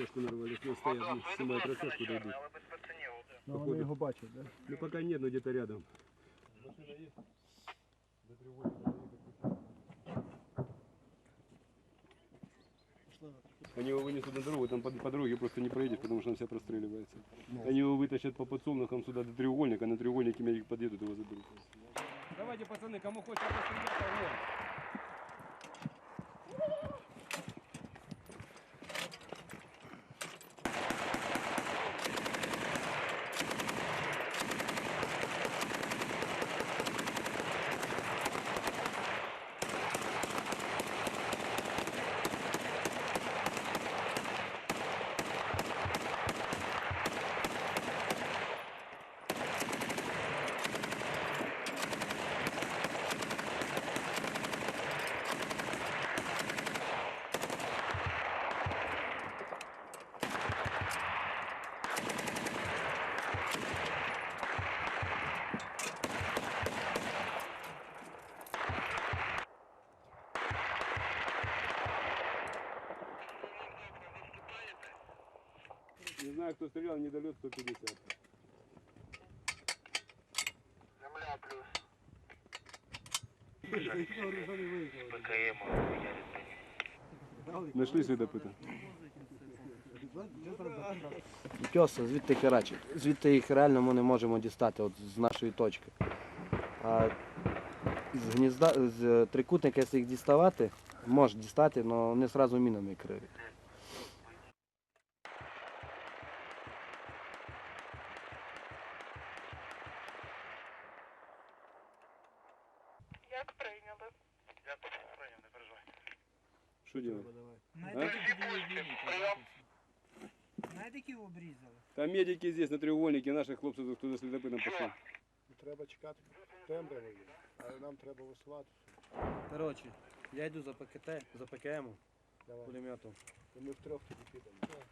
растяжку нарвали, ну, стоят, ну, снимают растяжку, дойдут. Ну, Походу. вони його бачать, да? Ну, пока нет, но где-то рядом. Они его вынесут на дорогу, там по, по дороге просто не проедешь, потому что он себя простреливается. Они его вытащат по подсолнухам сюда до треугольника, на треугольнике медик подъедут, его заберут. Давайте, пацаны, кому хочется пострелять, огонь. Не знаю, кто стрелял, недолет 150. Земля плюс. Нашли следопыта? Тьоса, звідти херачить. Звідти їх реально ми не можемо дістати от з нашої точки. А з гнізда, з трикутника, якщо їх діставати, можеш дістати, але вони одразу мінами криють. Як прийняли? Я тут прийняв, не переживай. Что делать? Прийом. Медиків обрізали. Там медики здесь, на треугольнике, наших хлопцев туда следопытом пошли. Треба чекати тембри, але нам треба висувати. Коротше, я йду за ПКТ, за ПКМ Давай. пулеметом. І ми втрьох тоді підемо.